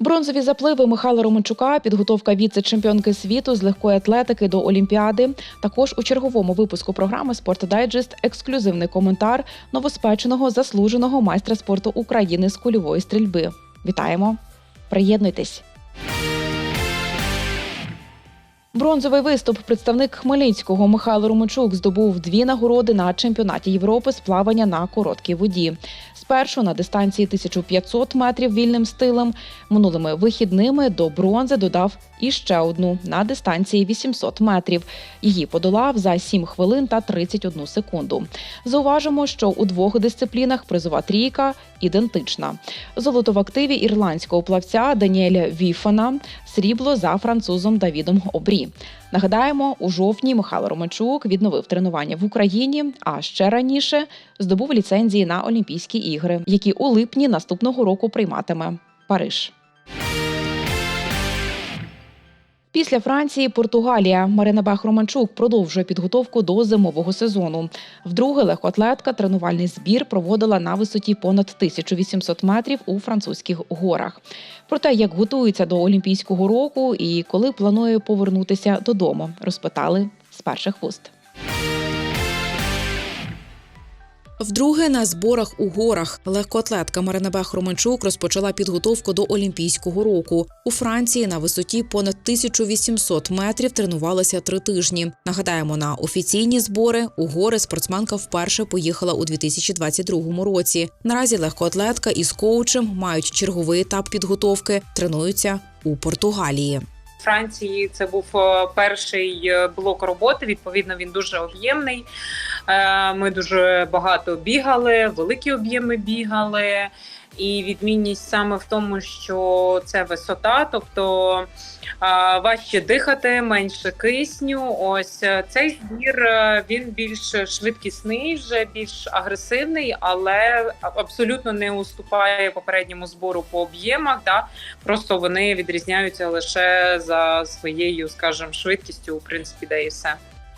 Бронзові запливи Михайла Романчука, підготовка віце-чемпіонки світу з легкої атлетики до Олімпіади. Також у черговому випуску програми Спорт Дайджест ексклюзивний коментар новоспеченого заслуженого майстра спорту України з кульової стрільби. Вітаємо! Приєднуйтесь! Бронзовий виступ представник Хмельницького Михайло Романчук здобув дві нагороди на чемпіонаті Європи з плавання на короткій воді. Спершу на дистанції 1500 метрів вільним стилем. Минулими вихідними до бронзи додав іще одну на дистанції 800 метрів. Її подолав за 7 хвилин та 31 секунду. Зауважимо, що у двох дисциплінах призова трійка ідентична. Золото в активі ірландського плавця Даніеля Віфана, срібло за французом Давідом Обрі. Нагадаємо, у жовтні Михайло Романчук відновив тренування в Україні, а ще раніше здобув ліцензії на Олімпійські ігри, які у липні наступного року прийматиме Париж. Після Франції Португалія Марина Бах Романчук продовжує підготовку до зимового сезону. Вдруге легкоатлетка тренувальний збір проводила на висоті понад 1800 метрів у французьких горах. Про те, як готується до Олімпійського року і коли планує повернутися додому, розпитали з перших вуст. Вдруге на зборах у горах легкоатлетка Марина Бех Романчук розпочала підготовку до Олімпійського року. У Франції на висоті понад 1800 метрів тренувалася три тижні. Нагадаємо, на офіційні збори у гори спортсменка вперше поїхала у 2022 році. Наразі легкоатлетка із коучем мають черговий етап підготовки, тренуються у Португалії. Франції це був е, перший е, блок роботи. Відповідно, він дуже об'ємний. Е, Ми дуже багато бігали, великі об'єми бігали. І відмінність саме в тому, що це висота, тобто важче дихати, менше кисню. Ось е, цей збір е, він більш швидкісний, вже більш агресивний, але абсолютно не уступає попередньому збору по об'ємах. Да? Просто вони відрізняються лише за своєю, скажімо, швидкістю, в принципі, де і все.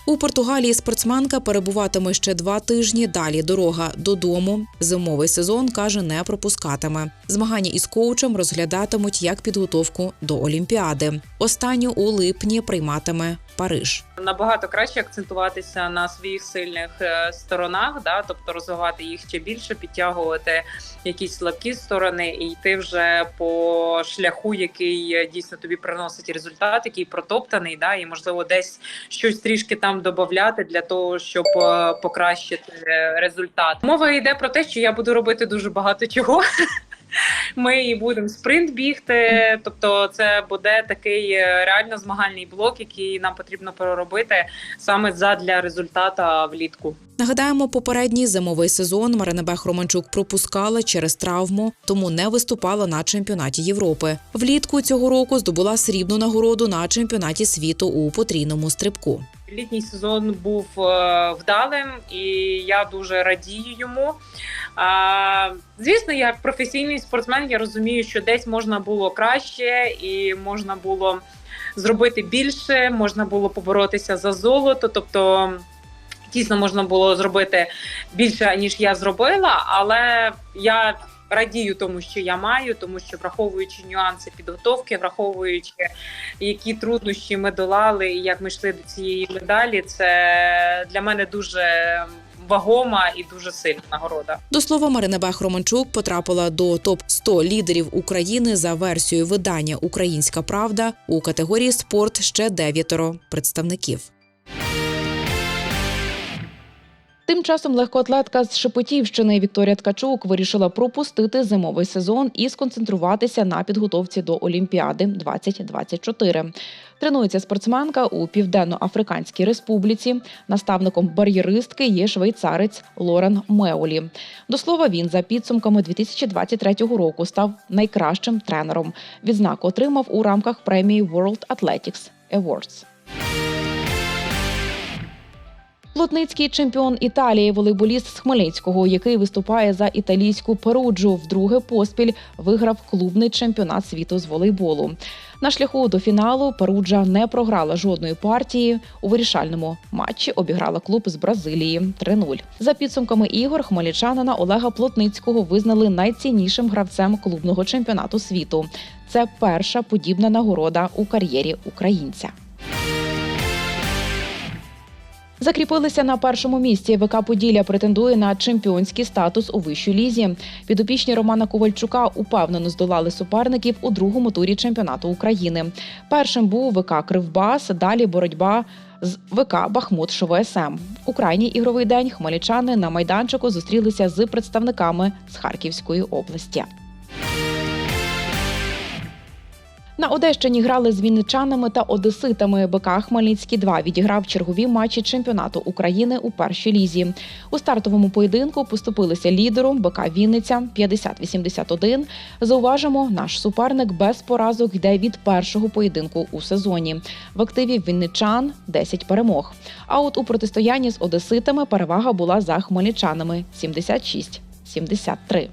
У Португалії спортсменка перебуватиме ще два тижні. Далі дорога додому. Зимовий сезон каже, не пропускатиме. Змагання із коучем розглядатимуть як підготовку до Олімпіади. Останню у липні прийматиме Париж. Набагато краще акцентуватися на своїх сильних е, сторонах, да, тобто розвивати їх ще більше, підтягувати якісь слабкі сторони і йти вже по шляху, який е, дійсно тобі приносить результат, який протоптаний, да, і можливо десь щось трішки там додати для того, щоб е, покращити результат. Мова йде про те, що я буду робити дуже багато чого. Ми і будемо спринт бігти, тобто це буде такий е, реально змагальний блок, який нам потрібно переробити саме задля результата влітку. Нагадаємо, попередній зимовий сезон Марина Бех Романчук пропускала через травму, тому не виступала на чемпіонаті Європи. Влітку цього року здобула срібну нагороду на чемпіонаті світу у потрійному стрибку. Літній сезон був е, вдалим, і я дуже радію йому. Звісно, як професійний спортсмен, я розумію, що десь можна було краще і можна було зробити більше, можна було поборотися за золото. Тобто, дійсно можна було зробити більше, ніж я зробила, але я. Радію тому, що я маю, тому що враховуючи нюанси підготовки, враховуючи які труднощі ми долали, і як ми йшли до цієї медалі, це для мене дуже вагома і дуже сильна нагорода. До слова, Марина Бех Романчук потрапила до топ 100 лідерів України за версією видання Українська Правда у категорії спорт ще дев'ятеро представників. Тим часом легкоатлетка з Шепетівщини Вікторія Ткачук вирішила пропустити зимовий сезон і сконцентруватися на підготовці до Олімпіади 2024. Тренується спортсменка у Південно-Африканській Республіці. Наставником бар'єристки є швейцарець Лорен Меолі. До слова, він за підсумками 2023 року став найкращим тренером. Відзнаку отримав у рамках премії World Athletics Awards. Плотницький чемпіон Італії, волейболіст з Хмельницького, який виступає за італійську Перуджу, вдруге поспіль виграв клубний чемпіонат світу з волейболу. На шляху до фіналу Перуджа не програла жодної партії. У вирішальному матчі обіграла клуб з Бразилії 3-0. За підсумками ігор хмельничанина Олега Плотницького визнали найціннішим гравцем клубного чемпіонату світу. Це перша подібна нагорода у кар'єрі українця. Закріпилися на першому місці. ВК Поділля претендує на чемпіонський статус у вищій лізі. Підопічні Романа Ковальчука упевнено здолали суперників у другому турі чемпіонату України. Першим був ВК Кривбас. Далі боротьба з ВК Бахмут ШВСМ. У крайній ігровий день хмельничани на майданчику зустрілися з представниками з Харківської області. На Одещині грали з вінничанами та одеситами. БК Хмельницький 2 відіграв чергові матчі чемпіонату України у першій лізі. У стартовому поєдинку поступилися лідеру БК Вінниця 50-81. Зауважимо, наш суперник без поразок йде від першого поєдинку у сезоні. В активі вінничан 10 перемог. А от у протистоянні з одеситами перевага була за хмельничанами 76-73.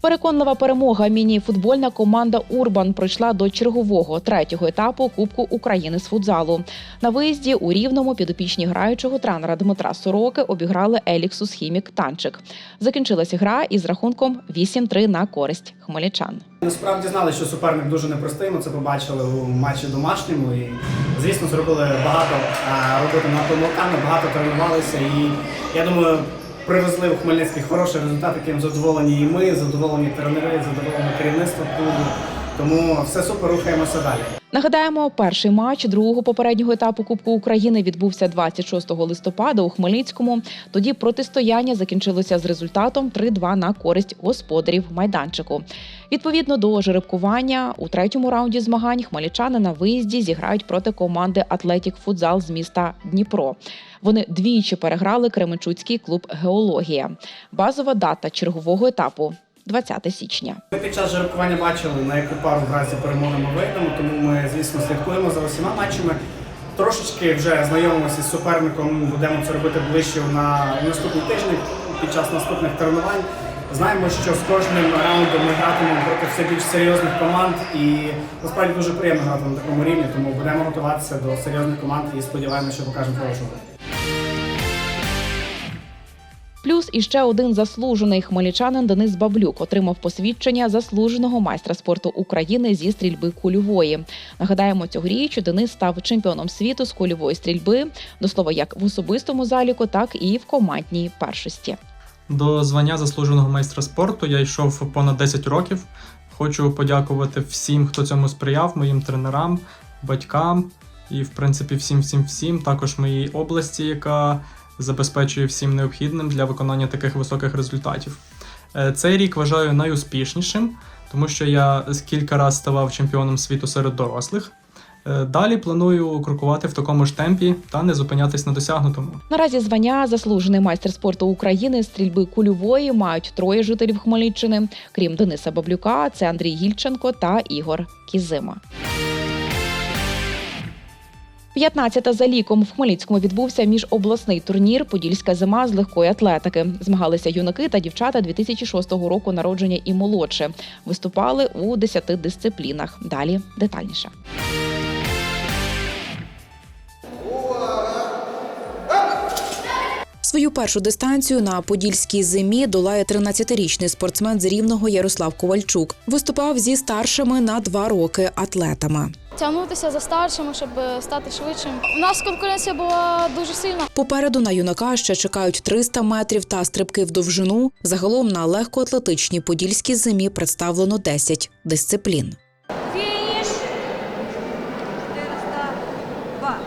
Переконлива перемога міні-футбольна команда Урбан пройшла до чергового третього етапу Кубку України з футзалу. На виїзді у рівному підопічні граючого тренера Дмитра Сороки обіграли Еліксус Хімік Танчик. Закінчилася гра із рахунком 8-3 на користь хмельничан. Насправді знали, що суперник дуже непростий. Ми це побачили у матчі домашньому. І звісно, зробили багато роботи над помилками, багато тренувалися. І я думаю, привезли в Хмельницький хороший результат, яким задоволені і ми, задоволені тренери, задоволені керівництво клубу. Тому все супер, рухаємося далі. Нагадаємо, перший матч другого попереднього етапу Кубку України відбувся 26 листопада у Хмельницькому. Тоді протистояння закінчилося з результатом 3-2 на користь господарів майданчику. Відповідно до жеребкування, у третьому раунді змагань хмельничани на виїзді зіграють проти команди Атлетік Футзал з міста Дніпро. Вони двічі переграли Кременчуцький клуб Геологія. Базова дата чергового етапу 20 січня. Ми під час жеребкування бачили, на яку пару перемоги ми вийдемо, тому ми, звісно, слідкуємо за усіма матчами. Трошечки вже знайомимося з суперником, будемо це робити ближче на наступні тижні під час наступних тренувань. Знаємо, що з кожним раундом ми гратимемо проти все більш серйозних команд, і насправді дуже приємно грати на такому рівні, тому будемо готуватися до серйозних команд і сподіваємося, що покажемо хорошу гру. Плюс іще один заслужений хмельничанин Денис Баблюк отримав посвідчення заслуженого майстра спорту України зі стрільби кульової. Нагадаємо, цьогоріч Денис став чемпіоном світу з кульової стрільби, до слова, як в особистому заліку, так і в командній першості. До звання заслуженого майстра спорту я йшов понад 10 років. Хочу подякувати всім, хто цьому сприяв, моїм тренерам, батькам і, в принципі, всім, всім, всім. Також моїй області, яка забезпечує всім необхідним для виконання таких високих результатів. Е, Цей рік вважаю найуспішнішим, тому що я кілька разів ставав чемпіоном світу серед дорослих. Е, Далі планую крокувати в такому ж темпі та не зупинятись на досягнутому. Наразі звання заслужений майстер спорту України стрільби кульової мають троє жителів Хмельниччини. Крім Дениса Баблюка, це Андрій Гільченко та Ігор Кізима. 15 за ліком в Хмельницькому відбувся міжобласний турнір Подільська зима з легкої атлетики. Змагалися юнаки та дівчата 2006 року народження і молодше. Виступали у 10 дисциплінах. Далі детальніше. Свою першу дистанцію на подільській зимі долає 13-річний спортсмен з рівного Ярослав Ковальчук. Виступав зі старшими на два роки атлетами. Тягнутися за старшими, щоб стати швидшим. У нас конкуренція була дуже сильна. Попереду на юнака ще чекають 300 метрів та стрибки в довжину. Загалом на легкоатлетичній подільській зимі представлено 10 дисциплін. Фініш. 402.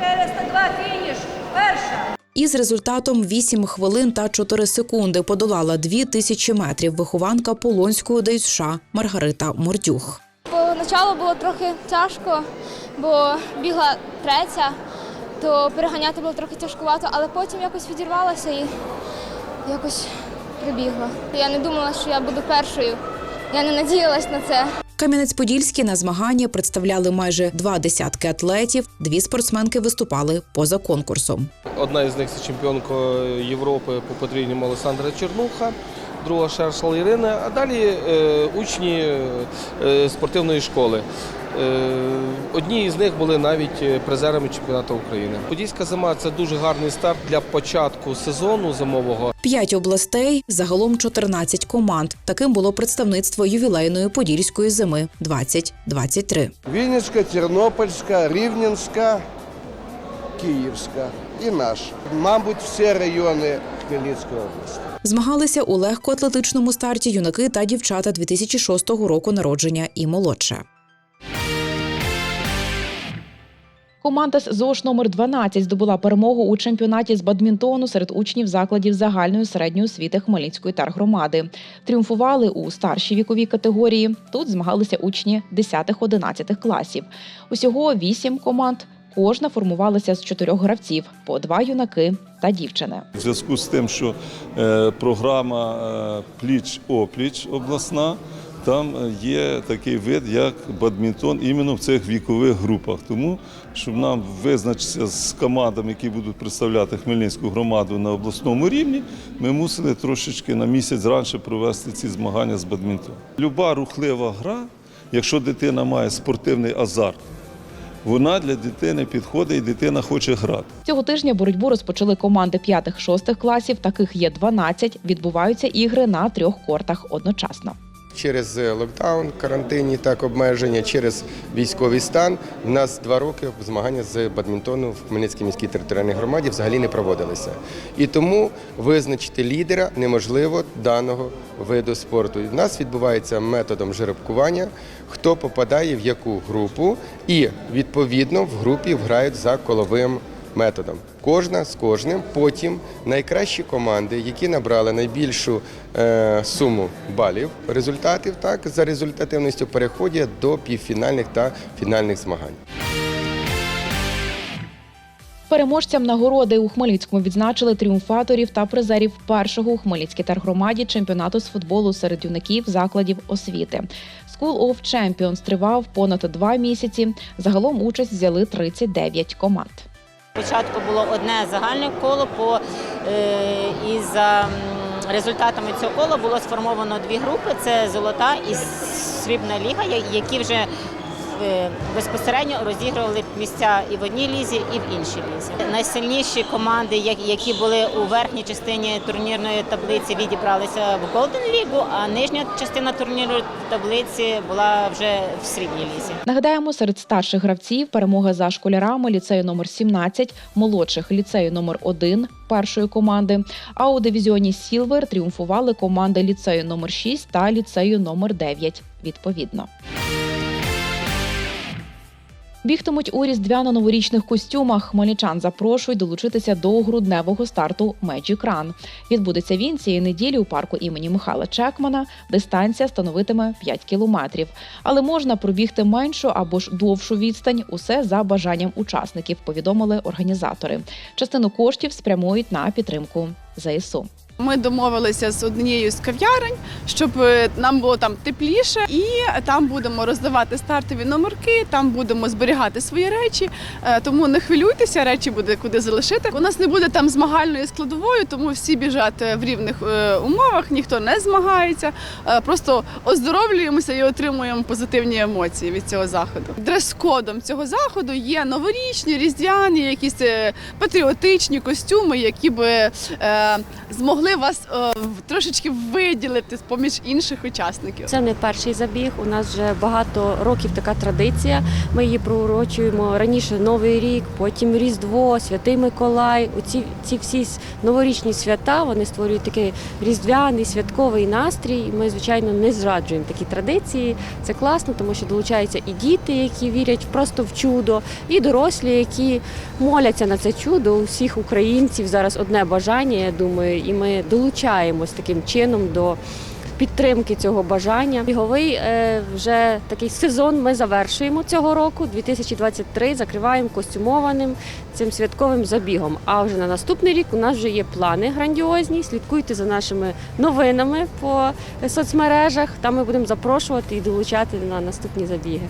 402 фініш. Перша. Із результатом 8 хвилин та 4 секунди подолала 2000 метрів вихованка Полонського ДЮСШ Маргарита Мордюх. Поначалу було трохи тяжко, бо бігла третя, то переганяти було трохи тяжкувато, але потім якось відірвалася і якось прибігла. Я не думала, що я буду першою. Я не надіялась на це. Кам'янець-Подільський на змагання представляли майже два десятки атлетів. Дві спортсменки виступали поза конкурсом. Одна із них це чемпіонка Європи по потрійному Олександра Чернуха, друга Шершал Ірина, а далі е, учні е, спортивної школи. Е, одні із них були навіть призерами чемпіонату України. Подільська зима це дуже гарний старт для початку сезону зимового. П'ять областей, загалом 14 команд. Таким було представництво ювілейної подільської зими 2023. Вінницька, Тернопільська, Рівненська, Київська і наш. Мабуть, всі райони Хмельницької області. Змагалися у легкоатлетичному старті юнаки та дівчата 2006 року народження і молодше. Команда з ЗОШ номер 12 здобула перемогу у чемпіонаті з бадмінтону серед учнів закладів загальної середньої освіти Хмельницької тергромади. Тріумфували у старшій віковій категорії. Тут змагалися учні 10-11 класів. Усього вісім команд. Кожна формувалася з чотирьох гравців по два юнаки та дівчини. В зв'язку з тим, що е, програма е, пліч-опліч обласна, там е, є такий вид, як бадмінтон іменно в цих вікових групах. Тому, щоб нам визначитися з командами, які будуть представляти Хмельницьку громаду на обласному рівні, ми мусили трошечки на місяць раніше провести ці змагання з бадмінтону. Люба рухлива гра, якщо дитина має спортивний азарт, вона для дитини підходить і дитина хоче грати. Цього тижня боротьбу розпочали команди 5-6 класів. Таких є 12. Відбуваються ігри на трьох кортах одночасно. Через е, локдаун, карантинні так обмеження, через військовий стан. У нас два роки змагання з бадмінтону в Хмельницькій міській територіальній громаді взагалі не проводилися. І тому визначити лідера неможливо даного виду спорту. В нас відбувається методом жеребкування, хто попадає в яку групу, і відповідно в групі грають за коловим методом. Кожна з кожним. Потім найкращі команди, які набрали найбільшу е, суму балів, результатів, так за результативністю переходять до півфінальних та фінальних змагань. Переможцям нагороди у Хмельницькому відзначили тріумфаторів та призерів першого у Хмельницькій тергромаді чемпіонату з футболу серед юнаків закладів освіти. School of Champions тривав понад два місяці. Загалом участь взяли 39 команд. Спочатку було одне загальне коло по е, і за результатами цього кола було сформовано дві групи: це золота і срібна ліга, які вже безпосередньо розігрували місця і в одній лізі, і в іншій лізі. Найсильніші команди, які були у верхній частині турнірної таблиці, відібралися в Golden League, а нижня частина турнірної таблиці була вже в срібній лізі. Нагадаємо, серед старших гравців перемога за школярами ліцею номер 17, молодших ліцею номер 1 першої команди. А у дивізіоні Сілвер тріумфували команди ліцею номер 6 та ліцею номер 9 відповідно. Бігтимуть у різдвяно-новорічних костюмах. Хмельничан запрошують долучитися до грудневого старту Magic Run. Відбудеться він цієї неділі у парку імені Михайла Чекмана. Дистанція становитиме 5 кілометрів. Але можна пробігти меншу або ж довшу відстань. Усе за бажанням учасників. Повідомили організатори. Частину коштів спрямують на підтримку ЗСУ. Ми домовилися з однією з кав'ярень, щоб е, нам було там тепліше, і там будемо роздавати стартові номерки, там будемо зберігати свої речі. Е, Тому не хвилюйтеся, речі буде куди залишити. У нас не буде там змагальної складової, тому всі біжать е, в рівних умовах, ніхто не змагається. Просто оздоровлюємося і отримуємо позитивні емоції від цього заходу. Дрес-кодом цього заходу є новорічні, різдвяні, якісь патріотичні костюми, які би е, змогли вас е, в- трошечки виділити з поміж інших учасників. Це не перший забіг. У нас вже багато років така традиція. Ми її проурочуємо раніше Новий рік, потім Різдво, Святий Миколай. Оці ці всі новорічні свята вони створюють такий різдвяний святковий настрій. Ми, звичайно, не зраджуємо такі традиції. Це класно, тому що долучаються і діти, які вірять просто в чудо, і дорослі, які моляться на це чудо. У всіх українців зараз одне бажання, я думаю, і ми долучаємось таким чином до підтримки цього бажання. Біговий е, вже такий сезон ми завершуємо цього року. 2023 закриваємо костюмованим цим святковим забігом. А вже на наступний рік у нас вже є плани грандіозні. Слідкуйте за нашими новинами по соцмережах. Там ми будемо запрошувати і долучати на наступні забіги.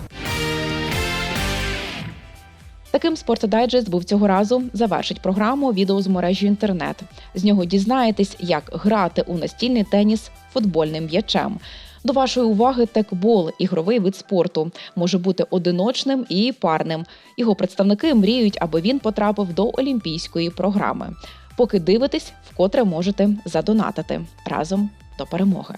Таким спортдайджест був цього разу. Завершить програму відео з мережі інтернет. З нього дізнаєтесь, як грати у настільний теніс футбольним м'ячем. До вашої уваги текбол – ігровий вид спорту, може бути одиночним і парним. Його представники мріють, аби він потрапив до олімпійської програми. Поки дивитесь, вкотре можете задонатити разом до перемоги.